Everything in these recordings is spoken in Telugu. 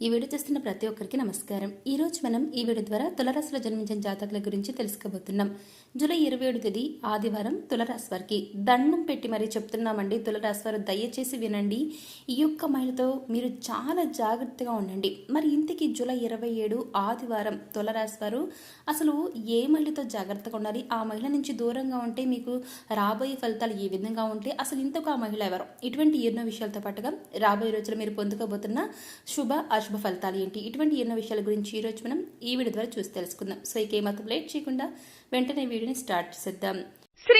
ఈ వీడియో చూస్తున్న ప్రతి ఒక్కరికి నమస్కారం. ఈ రోజు మనం ఈ వీడియో ద్వారా తులరాశిలో జన్మించిన జాతకుల గురించి తెలుసుకోబోతున్నాం. జూలై ఇరవై ఏడు తేదీ ఆదివారం తులరాశి వారికి దండం పెట్టి మరీ చెప్తున్నామండి. తులరాశి వారు దయచేసి వినండి. ఈ యొక్క మహిళతో మీరు చాలా జాగ్రత్తగా ఉండండి. మరి ఇంతకీ జూలై ఇరవై ఏడు ఆదివారం తులరాశి వారు అసలు ఏ మహిళతో జాగ్రత్తగా ఉండాలి? ఆ మహిళ నుంచి దూరంగా ఉంటే మీకు రాబోయే ఫలితాలు ఏ విధంగా ఉంటే అసలు ఇంతకు ఆ మహిళ ఎవరు? ఇటువంటి ఎన్నో విషయాలతో పాటుగా రాబోయే రోజులు మీరు పొందుకోబోతున్న శుభ అశుభ ఫలితాలు ఏంటి? ఇటువంటి ఎన్నో విషయాల గురించి ఈరోజు మనం ఈ వీడియో ద్వారా చూసి తెలుసుకుందాం. సో ఇక ఏమాత్రం లేట్ చేయకుండా వెంటనే వీడియోని స్టార్ట్ చేద్దాం. శ్రీ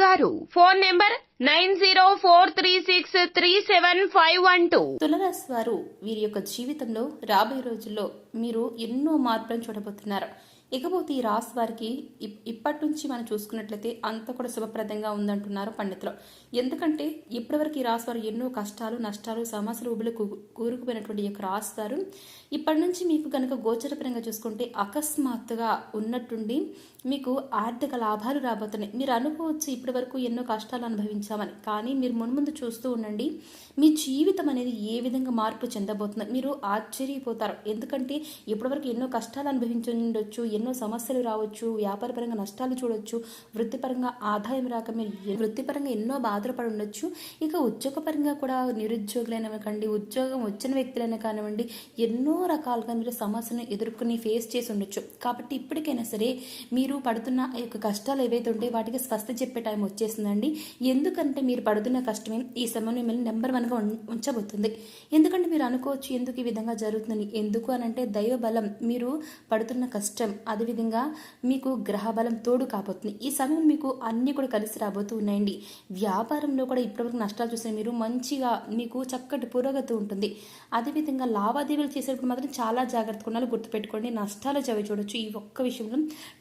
గారు. Phone number nine zero four three six three seven five one two. తులరాశి వారు వీరి యొక్క జీవితంలో రాబోయే రోజుల్లో మీరు ఎన్నో మార్పులను చూడబోతున్నారు. ఇకపోతే ఈ రాశి వారికి ఇప్- ఇప్పటి నుంచి మనం చూసుకున్నట్లయితే అంత కూడా శుభప్రదంగా ఉందంటున్నారు పండితులు. ఎందుకంటే ఇప్పటివరకు ఈ రాశి వారు ఎన్నో కష్టాలు నష్టాలు సమస్యలు ఉబులు కూరుకుపోయినటువంటి ఈ యొక్క రాశి వారు ఇప్పటి నుంచి మీకు కనుక గోచరపరంగా చూసుకుంటే అకస్మాత్తుగా ఉన్నట్టుండి మీకు ఆర్థిక లాభాలు రాబోతున్నాయి. మీరు అనుకోవచ్చు ఇప్పటి వరకు ఎన్నో కష్టాలు అనుభవించామని. కానీ మీరు మున్ముందు చూస్తూ ఉండండి మీ జీవితం అనేది ఏ విధంగా మార్పు చెందబోతుందో మీరు ఆశ్చర్యపోతారు. ఎందుకంటే ఇప్పటివరకు ఎన్నో కష్టాలు అనుభవించి ఉండొచ్చు ఎన్నో సమస్యలు రావచ్చు వ్యాపారపరంగా నష్టాలు చూడొచ్చు వృత్తిపరంగా ఆదాయం రాక మీరు వృత్తిపరంగా ఎన్నో బాధలు పడి ఉండొచ్చు. ఇక ఉద్యోగపరంగా కూడా నిరుద్యోగులైన కండి ఉద్యోగం వచ్చిన వ్యక్తులైనా కానివ్వండి ఎన్నో రకాలుగా మీరు సమస్యను ఎదుర్కొని ఫేస్ చేసి ఉండొచ్చు. కాబట్టి ఇప్పటికైనా సరే మీరు పడుతున్న యొక్క కష్టాలు ఏవైతే ఉంటే వాటికి స్వస్థ చెప్పే టైం వచ్చేసిందండి. ఎందుకంటే మీరు పడుతున్న కష్టమే ఈ సమయం మిమ్మల్ని నెంబర్ వన్గా ఉం- ఉంచబోతుంది. ఎందుకంటే మీరు అనుకోవచ్చు ఎందుకు ఈ విధంగా జరుగుతుందని. ఎందుకు అని అంటే దైవ బలం మీరు పడుతున్న కష్టం అదేవిధంగా మీకు గ్రహ బలం తోడు కాబోతుంది. ఈ సమయం మీకు అన్నీ కూడా కలిసి రాబోతూ ఉన్నాయండి. వ్యాపారంలో కూడా ఇప్పటివరకు నష్టాలు చూసిన మీరు మంచిగా మీకు చక్కటి పురోగతి ఉంటుంది. అదేవిధంగా లావాదేవీలు చేసేటప్పుడు మాత్రం చాలా జాగ్రత్తగా ఉండాలి. గుర్తుపెట్టుకోండి నష్టాలు చవి చూడొచ్చు. ఈ ఒక్క విషయంలో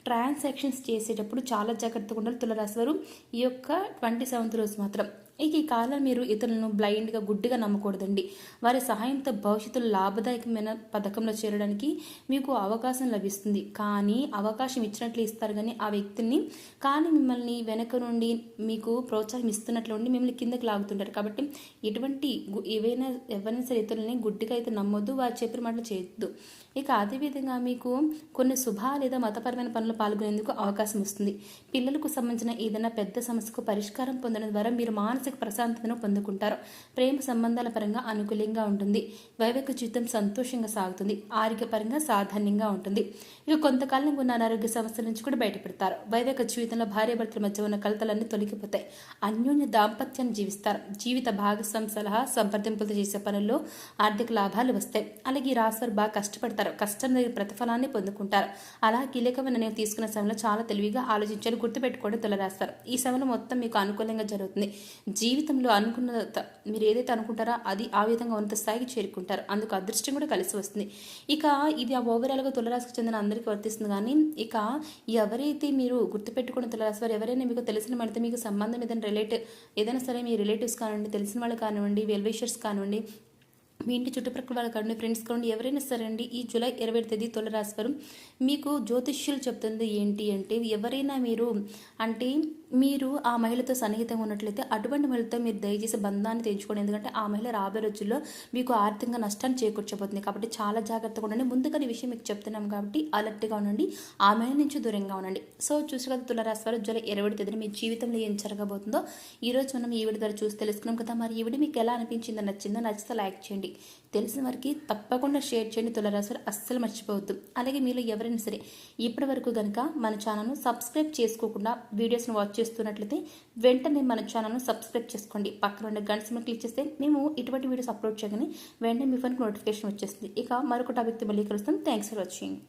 ట్రాన్సాక్షన్స్ చేసేటప్పుడు చాలా జాగ్రత్తగా ఉండాలి. తులరాశి వారు ఈ యొక్క ట్వంటీ సెవెంత్ రోజు మాత్రం. ఇక ఈ కాలం మీరు ఇతరులను బ్లైండ్గా గుడ్డిగా నమ్మకూడదండి. వారి సహాయంతో భవిష్యత్తులో లాభదాయకమైన పథకంలో చేరడానికి మీకు అవకాశం లభిస్తుంది. కానీ అవకాశం ఇచ్చినట్లు ఇస్తారు కానీ ఆ వ్యక్తిని కానీ మిమ్మల్ని వెనక నుండి మీకు ప్రోత్సాహం ఇస్తున్నట్లు ఉండి మిమ్మల్ని కిందకి లాగుతుంటారు. కాబట్టి ఎటువంటి గు- ఏవైనా ఎవరైనా సరే ఇతరులని గుడ్డిగా అయితే నమ్మొద్దు వారు చెప్పిన మాటలు చేయొద్దు. ఇక అదేవిధంగా మీకు కొన్ని శుభ లేదా మతపరమైన పనులు పాల్గొనేందుకు అవకాశం వస్తుంది. పిల్లలకు సంబంధించిన ఏదైనా పెద్ద సమస్యకు పరిష్కారం పొందడం ద్వారా మీరు మానసిక ప్రశాంతతను పొందుకుంటారు. ప్రేమ సంబంధాల పరంగా అనుకూలంగా ఉంటుంది. వైవేక జీవితం సంతోషంగా సాగుతుంది. ఆరోగ్యపరంగా సాధారణంగా ఉంటుంది. ఇక కొంతకాలం ఉన్న అనారోగ్య సమస్యల నుంచి కూడా బయటపడతారు. వైవేక జీవితంలో భార్యాభర్తల మధ్య ఉన్న కలతలన్నీ తొలగిపోతాయి. అన్యోన్య దాంపత్యాన్ని జీవిస్తారు. జీవిత భాగస్వామి సలహా సంప్రదింపులతో చేసే పనుల్లో ఆర్థిక లాభాలు వస్తాయి. అలాగే ఈ రాశివారు బాగా కష్టపడతారు. కష్టం దగ్గర ప్రతిఫలాన్ని పొందుకుంటారు. అలా కీలకమైన నిర్ణయం తీసుకున్న సమయంలో చాలా తెలివిగా ఆలోచించాలి గుర్తుపెట్టుకోవడం తులరాస్తారు ఈ సమయంలో మొత్తం మీకు అనుకూలంగా జరుగుతుంది. జీవితంలో అనుకున్న త- మీరు ఏదైతే అనుకుంటారో అది ఆ విధంగా ఉన్నత స్థాయికి చేరుకుంటారు. అందుకు అదృష్టం కూడా కలిసి వస్తుంది. ఇక ఇది ఆ ఓవరాల్గా తులరాశికి చెందిన అందరికీ వర్తిస్తుంది కానీ ఇక ఎవరైతే మీరు గుర్తుపెట్టుకున్న తులరాశి వారు ఎవరైనా మీకు తెలిసిన పడితే మీకు సంబంధం ఏదైనా రిలేటివ్ ఏదైనా సరే మీ రిలేటివ్స్ కానివ్వండి తెలిసిన వాళ్ళు కానివ్వండి వెల్వేషర్స్ కానివ్వండి మీ ఇంటి చుట్టుప్రక్కల వాళ్ళు కానివ్వండి ఫ్రెండ్స్ కానివ్వండి ఎవరైనా సరే అండి ఈ జూలై ఇరవై తేదీ తులరాశివారు మీకు జ్యోతిష్యులు చెప్తుంది ఏంటి అంటే ఎవరైనా మీరు అంటే మీరు ఆ మహిళతో సన్నిహితంగా ఉన్నట్లయితే అటువంటి మహిళతో మీరు దయచేసి బంధాన్ని తెంచుకోండి. ఎందుకంటే ఆ మహిళ రాబోయే రోజుల్లో మీకు ఆర్థికంగా నష్టాన్ని చేకూర్చబోతుంది. కాబట్టి చాలా జాగ్రత్తగా ఉండండి. ముందుగా ఈ విషయం మీకు చెప్తున్నాం కాబట్టి అలర్ట్గా ఉండండి. ఆ మహిళ నుంచి దూరంగా ఉండండి. సో చూసి కదా తులరాశి వారు జూలై ఇరవై తేదీన మీ జీవితంలో ఏం జరగబోతుందో ఈరోజు మనం ఈ వీడియో ద్వారా చూసి తెలుసుకున్నాం కదా. మరి ఈ వీడియో మీకు ఎలా అనిపించిందో నచ్చిందో నచ్చితే లైక్ చేయండి. తెలిసిన వారికి తప్పకుండా షేర్ చేయండి తులరాశులు అస్సలు మర్చిపోవద్దు. అలాగే మీలో ఎవరైనా సరే ఇప్పటి వరకు కనుక మన ఛానల్ను సబ్స్క్రైబ్ చేసుకోకుండా వీడియోస్ను వాచ్ చేస్తున్నట్లయితే వెంటనే మన ఛానల్ను సబ్స్క్రైబ్ చేసుకోండి. పక్కన ఉండే గంట సింబల్ క్లిక్ చేస్తే మేము ఇటువంటి వీడియోస్ అప్లోడ్ చేయగానే వెంటనే మీ ఫోన్కి నోటిఫికేషన్ వచ్చేస్తుంది. ఇక మరొక టాపిక్తో మళ్ళీ కలుస్తాం. Thanks for watching.